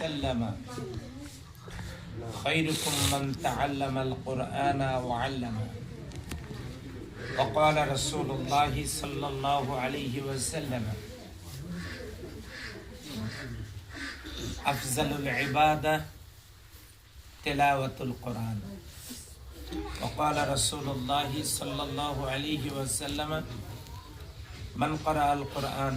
وسلم. خيركم من تعلم القرآن وعلمه. وقال رسول الله صلى الله عليه وسلم أفضل العبادة تلاوة القرآن. وقال رسول الله صلى الله عليه وسلم من قرأ القرآن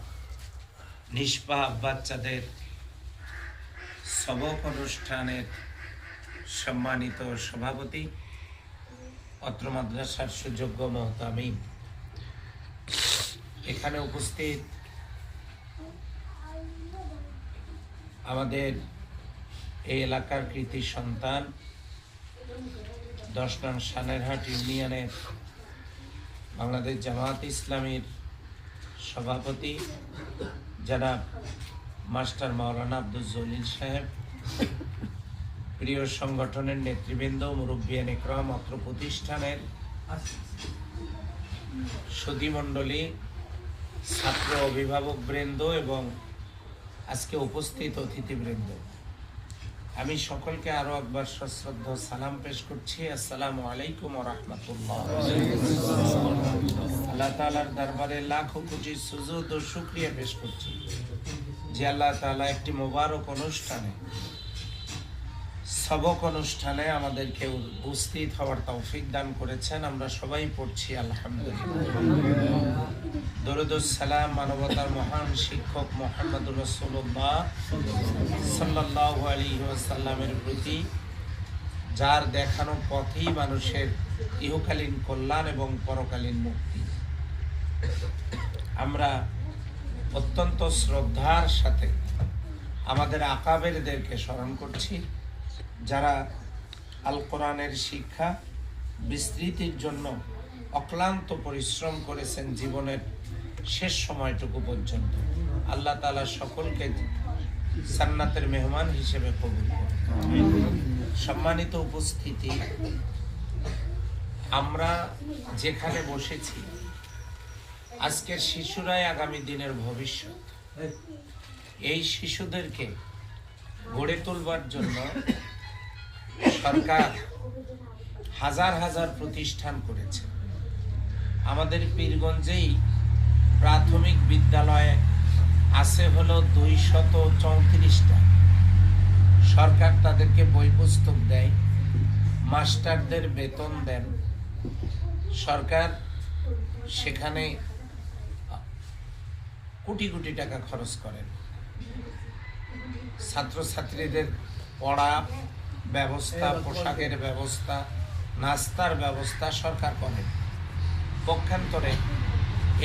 নিষ্পাপ বাচ্চাদের সবক অনুষ্ঠানের সম্মানিত সভাপতি অত্র মাদ্রাসার সুযোগ্য মহতামিম। এখানে উপস্থিত আমাদের এই এলাকার কৃতি সন্তান, দশ নং সানেরহাট ইউনিয়নের বাংলাদেশ জামাত ইসলামীর সভাপতি যারা মাস্টার মাওলানা আব্দুল জলিল সাহেব, প্রিয় সংগঠনের নেতৃবৃন্দ মুরব্বিয়ান ইকরাম অত্র প্রতিষ্ঠানের সতীমণ্ডলী, ছাত্র অভিভাবক বৃন্দ এবং আজকে উপস্থিত অতিথিবৃন্দ। আমি সকলকে আরও একবার সশ্রদ্ধ সালাম পেশ করছি। আসসালামু আলাইকুম রহমতুল্লাহ। আল্লাহ তালার দরবারে লাখো কোটি সুযোগ ও শুক্রিয়া পেশ করছি। যে আল্লাহ তালা একটি মোবারক অনুষ্ঠানে সবক অনুষ্ঠানে আমাদেরকে উপস্থিত হওয়ার তৌফিক দান করেছেন। আমরা সবাই পড়ছি, আলহামদুলিল্লাহ। মানবতার মহান শিক্ষক মোহাম্মদ রসুল্লাহ সাল্লাহ আলী প্রতি, যার দেখানো পথেই মানুষের ইহকালীন কল্যাণ এবং পরকালীন মুক্তি। আমরা অত্যন্ত শ্রদ্ধার সাথে আমাদের আকাবেরদেরকে স্মরণ করছি। যারা আল কোরআনের শিক্ষা বিস্তৃতির জন্য অক্লান্ত পরিশ্রম করেছেন জীবনের শেষ সময়টুকু পর্যন্ত, আল্লাহ তালা সকলকে সান্নাতের মেহমান হিসেবে কবুল সম্মানিত উপস্থিতি, আমরা যেখানে বসেছি, আজকের শিশুরাই আগামী দিনের ভবিষ্যৎ। এই শিশুদেরকে গড়ে তুলবার জন্য সরকার হাজার হাজার প্রতিষ্ঠান করেছে। আমাদের পীরগঞ্জেই প্রাথমিক বিদ্যালয়ে আছে হলো দুই শত চৌত্রিশটা। সরকার তাদেরকে বই পুস্তক দেয়, মাস্টারদের বেতন দেন। সরকার সেখানে কোটি কোটি টাকা খরচ করেন। ছাত্রছাত্রীদের পড়া ব্যবস্থা পোশাকের ব্যবস্থা নাস্তার ব্যবস্থা সরকার করে। পক্ষান্তরে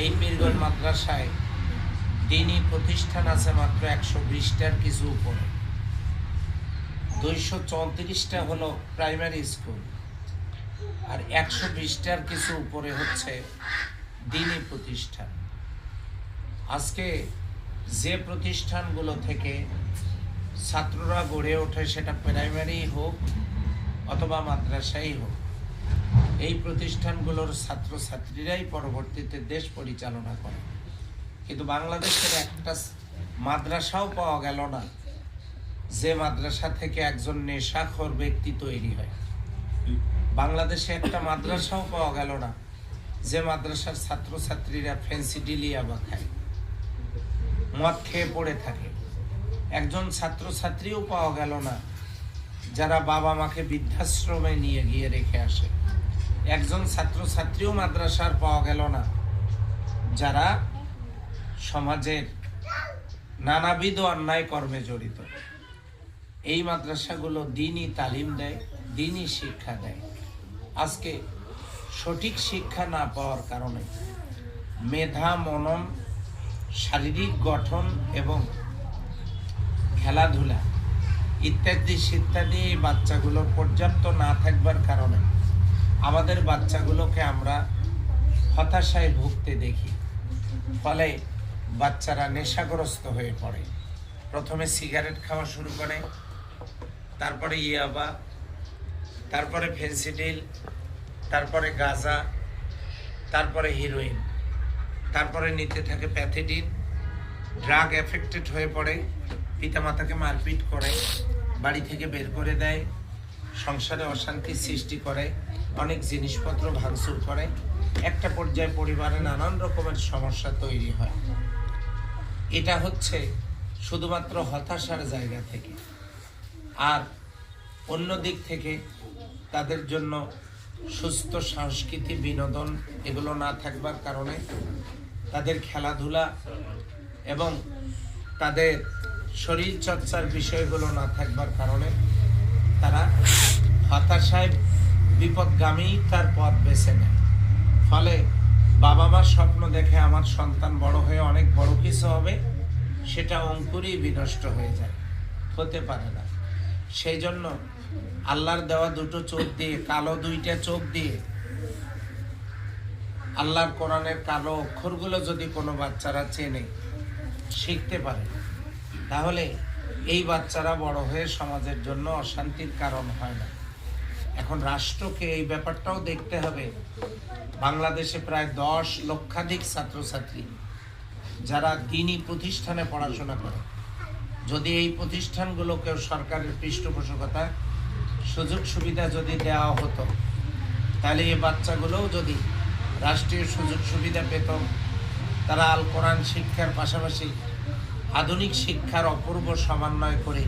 এই পীরগঞ্জ মাদ্রাসায় দিনই প্রতিষ্ঠান আছে মাত্র একশো বিশটার কিছু উপরে। দুইশো চৌত্রিশটা হলো প্রাইমারি স্কুল। আর একশো বিশটার কিছু উপরে হচ্ছে দিনই প্রতিষ্ঠান। আজকে যে প্রতিষ্ঠানগুলো থেকে ছাত্ররা গড়ে ওঠে সেটা প্রাইমারি হোক অথবা মাদ্রাসাই হোক। এই প্রতিষ্ঠানগুলোর ছাত্রছাত্রীরাই পরবর্তীতে দেশ পরিচালনা করে। কিন্তু বাংলাদেশের একটা মাদ্রাসাও পাওয়া গেল না, যে মাদ্রাসা থেকে একজন নেশাখর ব্যক্তি তৈরি হয়। বাংলাদেশে একটা মাদ্রাসাও পাওয়া গেল না, যে মাদ্রাসার ছাত্রছাত্রীরা ফেন্সিডিলিয়া বা খায়, মদ খেয়ে পড়ে থাকে। একজন ছাত্রছাত্রীও পাওয়া গেল না, যারা বাবা মাকে বৃদ্ধাশ্রমে নিয়ে গিয়ে রেখে আসে। একজন ছাত্রছাত্রীও মাদ্রাসার পাওয়া গেল না, যারা সমাজের নানাবিধ অন্যায় কর্মে জড়িত। এই মাদ্রাসাগুলো দিনই তালিম দেয়, দিনই শিক্ষা দেয়। আজকে সঠিক শিক্ষা না পাওয়ার কারণে মেধা, মনন, শারীরিক গঠন এবং খেলাধুলা ইত্যাদি ইত্যাদি বাচ্চাগুলো পর্যাপ্ত না থাকবার কারণে আমাদের বাচ্চাগুলোকে আমরা হতাশায় ভুগতে দেখি। ফলে বাচ্চারা নেশাগ্রস্ত হয়ে পড়ে। প্রথমে সিগারেট খাওয়া শুরু করে, তারপরে ইয়াবা, তারপরে ফেন্সিডিল, তারপরে গাঁজা, তারপরে হিরোইন, তারপরে নিতে থাকে প্যাথেডিন, ড্রাগ এফেক্টেড হয়ে পড়ে। পিতামাতাকে মারপিট করে, বাড়ি থেকে বের করে দেয়, সংসারে অশান্তি সৃষ্টি করে, অনেক জিনিসপত্র ভাঙচুর করে। একটা পর্যায়ে পরিবারে নানান রকমের সমস্যা তৈরি হয়। এটা হচ্ছে শুধুমাত্র হতাশার জায়গা থেকে। আর অন্য দিক থেকে তাদের জন্য সুস্থ সংস্কৃতি বিনোদন এগুলো না থাকবার কারণে তাদের খেলাধুলা এবং তাদের শরীর চর্চার বিষয়গুলো না থাকবার কারণে তারা হতাশায়, বিপদগামী তার পথ বেছে নেয়। ফলে বাবা মার স্বপ্ন দেখে আমার সন্তান বড় হয়ে অনেক বড় কিছু হবে, সেটা অঙ্কুরই বিনষ্ট হয়ে যায়, হতে পারে না। সেই জন্য আল্লাহর দেওয়া দুটো চোখ দিয়ে, কালো দুইটা চোখ দিয়ে, আল্লাহর কোরআনের কালো অক্ষরগুলো যদি কোনো বাচ্চারা চেনে, শিখতে পারে। তাহলে এই বাচ্চারা বড় হয়ে সমাজের জন্য অশান্তির কারণ হয় না। এখন রাষ্ট্রকে এই ব্যাপারটাও দেখতে হবে। বাংলাদেশে প্রায় দশ লক্ষাধিক ছাত্রছাত্রী যারা দিনই প্রতিষ্ঠানে পড়াশোনা করে। যদি এই প্রতিষ্ঠানগুলোকে সরকারের পৃষ্ঠপোষকতা সুযোগ সুবিধা যদি দেওয়া হতো, তাহলে এই বাচ্চাগুলোও যদি রাষ্ট্রীয় সুযোগ সুবিধা পেত, তারা আল কোরআন শিক্ষার পাশাপাশি আধুনিক শিক্ষার অপূর্ব সমন্বয় করে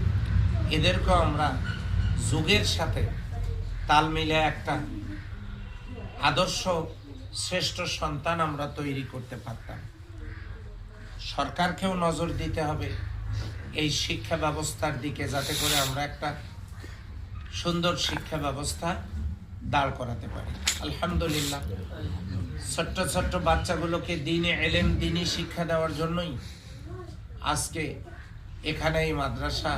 এদেরকেও আমরা যুগের সাথে তাল মিলে একটা আদর্শ শ্রেষ্ঠ সন্তান আমরা তৈরি করতে পারতাম। সরকারকেও নজর দিতে হবে এই শিক্ষা ব্যবস্থার দিকে, যাতে করে আমরা একটা সুন্দর শিক্ষা ব্যবস্থা দাঁড় করাতে পারি। আলহামদুলিল্লাহ। ছোট্ট ছোট্ট বাচ্চাগুলোকে দিনে এলেম দিনই শিক্ষা দেওয়ার জন্যই আজকে এখানে এই মাদ্রাসা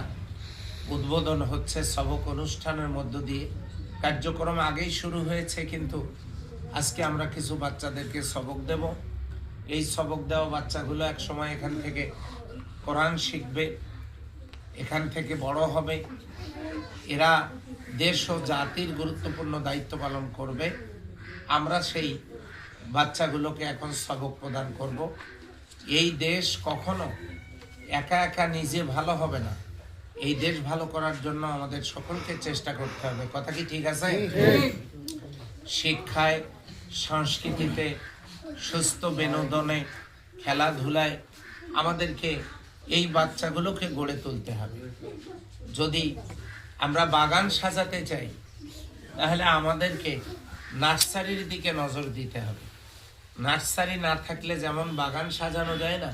উদ্বোধন হচ্ছে, সবক অনুষ্ঠানের মধ্য দিয়ে। কার্যক্রম আগেই শুরু হয়েছে, কিন্তু আজকে আমরা কিছু বাচ্চাদেরকে সবক দেব। এই সবক দেওয়া বাচ্চাগুলো এক সময় এখান থেকে কোরআন শিখবে, এখান থেকে বড় হবে। এরা দেশ ও জাতির গুরুত্বপূর্ণ দায়িত্ব পালন করবে। আমরা সেই বাচ্চাগুলোকে এখন সবক প্রদান করব। এই দেশ কখনো একা একা নিজে ভালো হবে না। এই দেশ ভালো করার জন্য আমাদের সকলকে চেষ্টা করতে হবে। কথা কি ঠিক আছে? শিক্ষায় সংস্কৃতিতে সুস্থ বিনোদনে খেলাধুলায় আমাদেরকে এই বাচ্চাগুলোকে গড়ে তুলতে হবে। যদি আমরা বাগান সাজাতে চাই তাহলে আমাদেরকে নার্সারির দিকে নজর দিতে হবে। নার্সারি না থাকলে যেমন বাগান সাজানো যায় না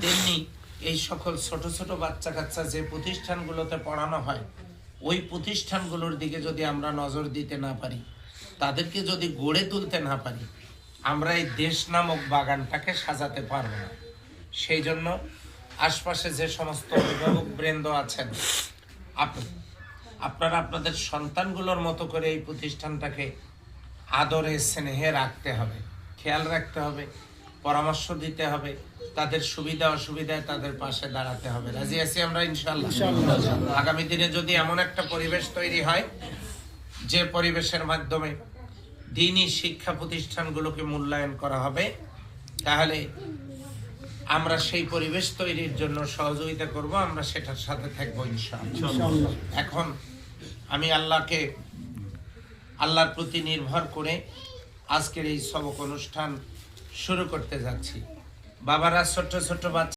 তেমনি এই সকল ছোট ছোট বাচ্চা কাচ্চা যে প্রতিষ্ঠানগুলোতে পড়ানো হয়, ওই প্রতিষ্ঠানগুলোর দিকে যদি আমরা নজর দিতে না পারি, তাদেরকে যদি গড়ে তুলতে না পারি, আমরা এই দেশ নামক বাগানটাকে সাজাতে পারব না। সেই জন্য আশপাশে যে সমস্ত অভিভাবক বৃন্দ আছেন, আপ- আপনারা আপনাদের সন্তানগুলোর মতো করে এই প্রতিষ্ঠানটাকে আদরে, স্নেহে রাখতে হবে, খেয়াল রাখতে হবে, পরামর্শ দিতে হবে তাদের সুবিধা অসুবিধায় তাদের পাশে দাঁড়াতে হবে। রাজি আছি আমরা ইনশাল্লাহ আগামী দিনে যদি এমন একটা পরিবেশ তৈরি হয় যে পরিবেশের মাধ্যমে দিনই শিক্ষা প্রতিষ্ঠানগুলোকে মূল্যায়ন করা হবে তাহলে আমরা সেই পরিবেশ তৈরির জন্য সহযোগিতা করব আমরা সেটার সাথে থাকব ইনশাআল্লাহ। এখন আমি আল্লাহকে আল্লাহর প্রতি নির্ভর করে আজকের এই সবক অনুষ্ঠান শুরু করতে যাচ্ছি। বাবারা ছোট্ট ছোট্ট বাচ্চা